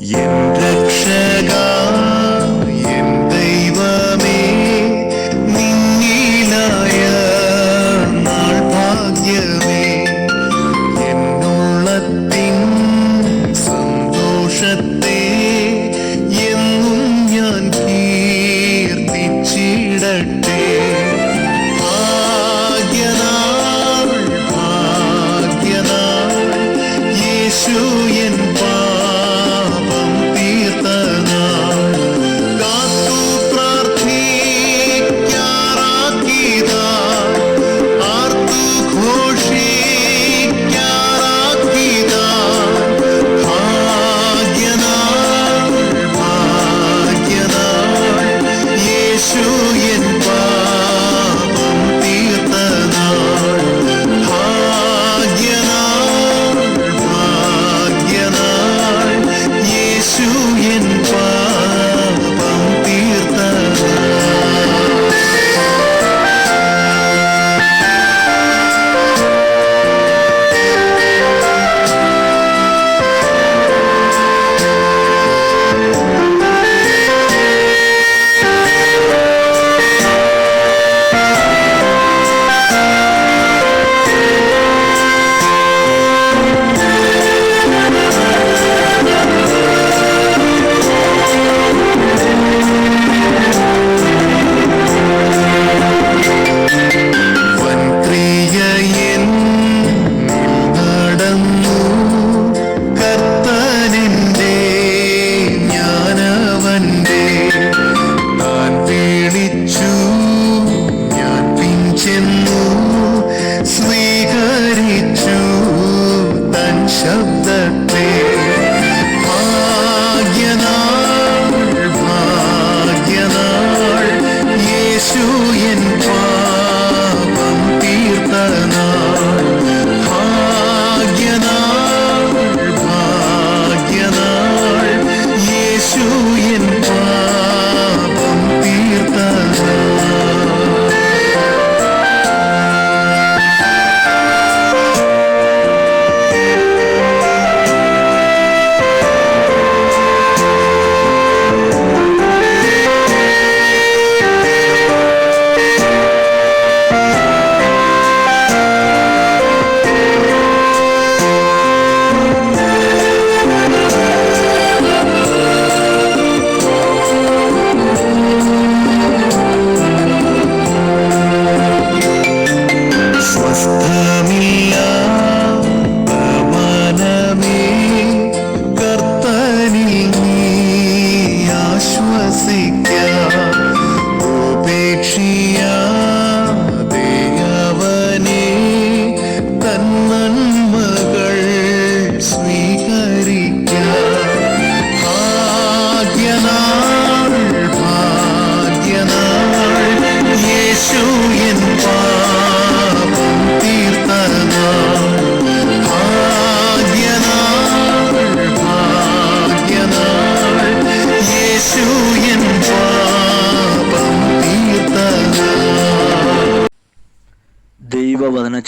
Yeah.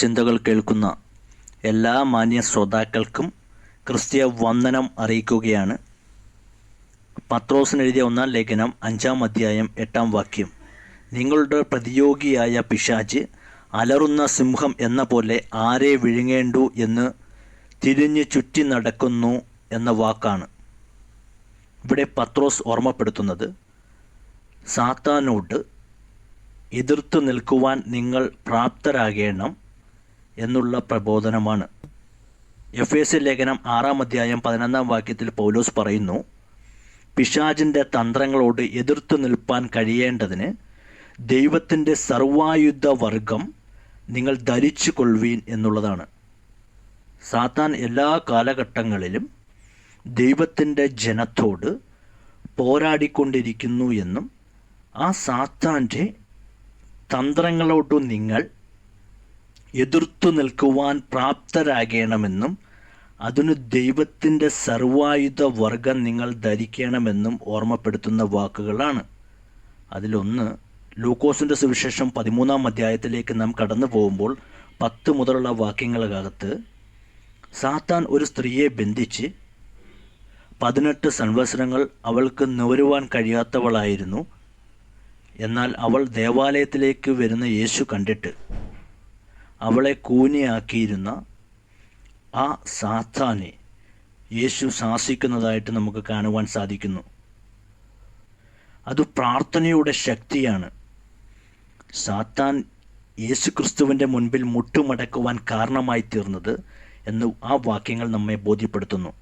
ചിന്തകൾ കേൾക്കുന്ന എല്ലാ മാന്യ ശ്രോതാക്കൾക്കും ക്രിസ്തീയ വന്ദനം അറിയിക്കുകയാണ്. പത്രോസിന് എഴുതിയ ഒന്നാം ലേഖനം അഞ്ചാം അധ്യായം എട്ടാം വാക്യം. നിങ്ങളുടെ പ്രതിയോഗിയായ പിശാജ് അലറുന്ന സിംഹം എന്ന പോലെ ആരെ വിഴുങ്ങേണ്ടു എന്ന് തിരിഞ്ഞ് ചുറ്റി നടക്കുന്നു എന്ന വാക്കാണ്. ഇവിടെ പത്രോസ് ഓർമ്മപ്പെടുത്തുന്നത് സാത്താനോട് എതിർത്ത് നിൽക്കുവാൻ നിങ്ങൾ പ്രാപ്തരാകേണം. എന്നുള്ള പ്രബോധനമാണ്. എഫ് എസ് ലേഖനം ആറാം അധ്യായം പതിനൊന്നാം വാക്യത്തിൽ പൗലോസ് പറയുന്നു പിശാചിന്റെ തന്ത്രങ്ങളോട് എതിർത്തു നിൽപ്പാൻ കഴിയേണ്ടതിന് ദൈവത്തിന്റെ സർവായുധ വർഗം നിങ്ങൾ ധരിച്ചു കൊള്ളുവീൻ എന്നുള്ളതാണ്. സാത്താൻ എല്ലാ കാലഘട്ടങ്ങളിലും ദൈവത്തിന്റെ ജനത്തോട് പോരാടിക്കൊണ്ടിരിക്കുന്നു എന്നും ആ സാത്താന്റെ തന്ത്രങ്ങളോട് നിങ്ങൾ എതിർത്തു നിൽക്കുവാൻ പ്രാപ്തരാകണമെന്നും അതിനു ദൈവത്തിന്റെ സർവായുധ വർഗം നിങ്ങൾ ധരിക്കണമെന്നും ഓർമ്മപ്പെടുത്തുന്ന വാക്കുകളാണ്. അതിലൊന്ന് ലൂക്കോസിന്റെ സുവിശേഷം പതിമൂന്നാം അധ്യായത്തിലേക്ക് നാം കടന്നു പോകുമ്പോൾ പത്ത് മുതലുള്ള വാക്യങ്ങൾക്കകത്ത് സാത്താൻ ഒരു സ്ത്രീയെ ബന്ധിച്ച് പതിനെട്ട് സംവത്സരങ്ങൾ അവൾക്ക് നുവരുവാൻ കഴിയാത്തവളായിരുന്നു. എന്നാൽ അവൾ ദേവാലയത്തിലേക്ക് വരുന്ന യേശു കണ്ടിട്ട് അവളെ കൂനിയാക്കിയിരുന്ന ആ സാത്താനെ യേശു ശാസിക്കുന്നതായിട്ട് നമുക്ക് കാണുവാൻ സാധിക്കുന്നു. അത് പ്രാർത്ഥനയുടെ ശക്തിയാണ്. സാത്താൻ യേശുക്രിസ്തുവിന്റെ മുൻപിൽ മുട്ടുമടക്കുവാൻ കാരണമായി തീർന്നത് എന്ന് ആ വാക്യങ്ങൾ നമ്മെ ബോധ്യപ്പെടുത്തുന്നു.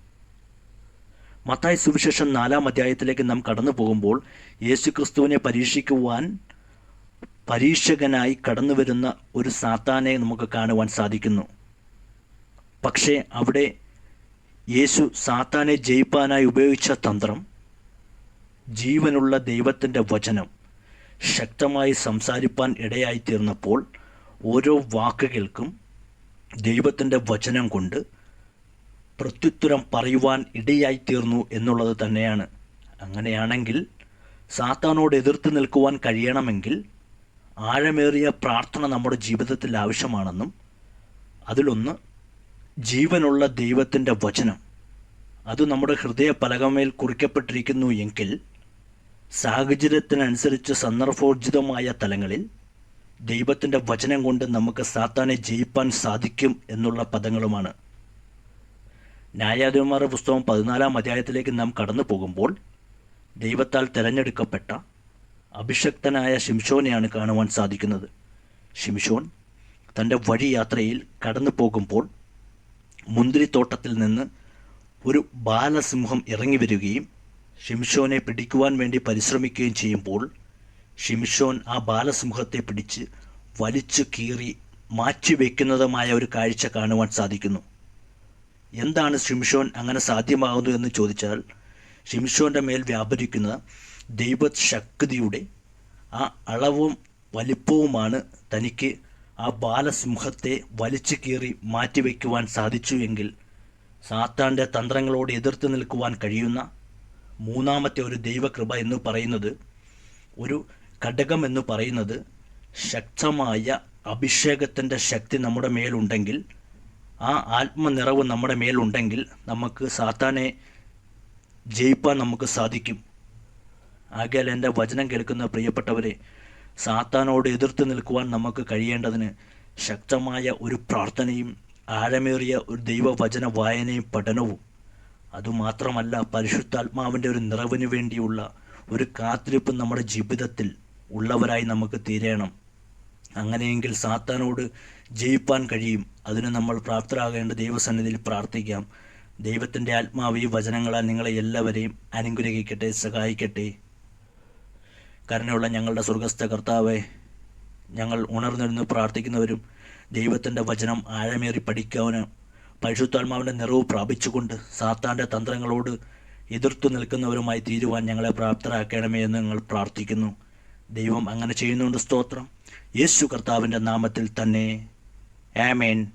മത്തായ സുവിശേഷം നാലാം അധ്യായത്തിലേക്ക് നാം കടന്നു പോകുമ്പോൾ യേശുക്രിസ്തുവിനെ പരീക്ഷിക്കുവാൻ പരീക്ഷകനായി കടന്നു വരുന്ന ഒരു സാത്താനെ നമുക്ക് കാണുവാൻ സാധിക്കുന്നു. പക്ഷേ അവിടെ യേശു സാത്താനെ ജയിപ്പാനായി ഉപയോഗിച്ച തന്ത്രം ജീവനുള്ള ദൈവത്തിന്റെ വചനം ശക്തമായി സംസാരിപ്പാൻ ഇടയായിത്തീർന്നപ്പോൾ ഓരോ വാക്കുകൾക്കും ദൈവത്തിന്റെ വചനം കൊണ്ട് പ്രത്യുത്തരം പറയുവാൻ ഇടയായിത്തീർന്നു എന്നുള്ളത് തന്നെയാണ്. അങ്ങനെയാണെങ്കിൽ സാത്താനോട് എതിർത്ത് നിൽക്കുവാൻ കഴിയണമെങ്കിൽ ആഴമേറിയ പ്രാർത്ഥന നമ്മുടെ ജീവിതത്തിൽ ആവശ്യമാണെന്നും അതിലൊന്ന് ജീവനുള്ള ദൈവത്തിന്റെ വചനം. അത് നമ്മുടെ ഹൃദയ പലകമേൽ കുറിക്കപ്പെട്ടിരിക്കുന്നു എങ്കിൽ സാഹചര്യത്തിനനുസരിച്ച് സന്ദർഭോർജിതമായ തലങ്ങളിൽ ദൈവത്തിന്റെ വചനം കൊണ്ട് നമുക്ക് സാത്താനെ ജയിപ്പാൻ സാധിക്കും എന്നുള്ള പദങ്ങളുമാണ്. ന്യായാധിപന്മാരുടെ പുസ്തകം പതിനാലാം അധ്യായത്തിലേക്ക് നാം കടന്നു പോകുമ്പോൾ ദൈവത്താൽ തിരഞ്ഞെടുക്കപ്പെട്ട അഭിഷക്തനായ ശിംഷോനെയാണ് കാണുവാൻ സാധിക്കുന്നത്. ശിംഷോൻ തന്റെ വഴിയാത്രയിൽ കടന്നു പോകുമ്പോൾ മുന്തിരിത്തോട്ടത്തിൽ നിന്ന് ഒരു ബാലസിംഹം ഇറങ്ങി വരികയും ഷിംഷോനെ പിടിക്കുവാൻ വേണ്ടി പരിശ്രമിക്കുകയും ചെയ്യുമ്പോൾ ഷിംഷോൻ ആ ബാലസിംഹത്തെ പിടിച്ച് വലിച്ചു കീറി മാറ്റിവെക്കുന്നതുമായ ഒരു കാഴ്ച കാണുവാൻ സാധിക്കുന്നു. എന്താണ് ഷിംഷോൻ അങ്ങനെ സാധ്യമാകുന്നു എന്ന് ചോദിച്ചാൽ ഷിംഷോന്റെ മേൽ വ്യാപരിക്കുന്ന ദൈവശക്തിയുടെ ആ അളവും വലിപ്പവുമാണ് തനിക്ക് ആ ബാലസിംഹത്തെ വലിച്ചു കീറി മാറ്റിവെക്കുവാൻ സാധിച്ചു എങ്കിൽ സാത്താന്റെ തന്ത്രങ്ങളോട് എതിർത്ത് നിൽക്കുവാൻ കഴിയുന്ന മൂന്നാമത്തെ ഒരു ദൈവകൃപ എന്ന് പറയുന്നത് ഒരു ഘടകം എന്ന് പറയുന്നത് ശക്തമായ അഭിഷേകത്തിന്റെ ശക്തി നമ്മുടെ മേലുണ്ടെങ്കിൽ ആ ആത്മനിറവ് നമ്മുടെ മേലുണ്ടെങ്കിൽ നമുക്ക് സാത്താനെ ജയിപ്പാൻ നമുക്ക് സാധിക്കും. ആകയാൽ എന്റെ വചനം കേൾക്കുന്ന പ്രിയപ്പെട്ടവരെ സാത്താനോട് എതിർത്ത് നിൽക്കുവാൻ നമുക്ക് കഴിയേണ്ടതിന് ശക്തമായ ഒരു പ്രാർത്ഥനയും ആഴമേറിയ ഒരു ദൈവവചന വായനയും പഠനവും. അതുമാത്രമല്ല പരിശുദ്ധാത്മാവിന്റെ ഒരു നിറവിന് വേണ്ടിയുള്ള ഒരു കാത്തിരിപ്പ് നമ്മുടെ ജീവിതത്തിൽ ഉള്ളവരായി നമുക്ക് തീരണം. അങ്ങനെയെങ്കിൽ സാത്താനോട് ജയിപ്പാൻ കഴിയും. അതിന് നമ്മൾ പ്രാപ്തരാകേണ്ട ദൈവസന്നിധിയിൽ പ്രാർത്ഥിക്കാം. ദൈവത്തിന്റെ ആത്മാവ് ഈ വചനങ്ങളാൽ നിങ്ങളെ എല്ലാവരെയും അനുഗ്രഹിക്കട്ടെ സഹായിക്കട്ടെ. കരുണയുള്ള ഞങ്ങളുടെ സ്വർഗസ്ഥ കർത്താവെ ഞങ്ങൾ ഉണർന്നിരുന്ന് പ്രാർത്ഥിക്കുന്നവരും ദൈവത്തിന്റെ വചനം ആഴമേറി പഠിക്കാനും പരിശുദ്ധാത്മാവിന്റെ നിറവ് പ്രാപിച്ചുകൊണ്ട് സാത്താന്റെ തന്ത്രങ്ങളോട് എതിർത്തു നിൽക്കുന്നവരുമായി തീരുവാൻ ഞങ്ങളെ പ്രാപ്തരാക്കണമേ എന്ന് ഞങ്ങൾ പ്രാർത്ഥിക്കുന്നു. ദൈവം അങ്ങനെ ചെയ്യുന്നുണ്ട് സ്തോത്രം. യേശു കർത്താവിന്റെ നാമത്തിൽ തന്നെ. ആമേൻ.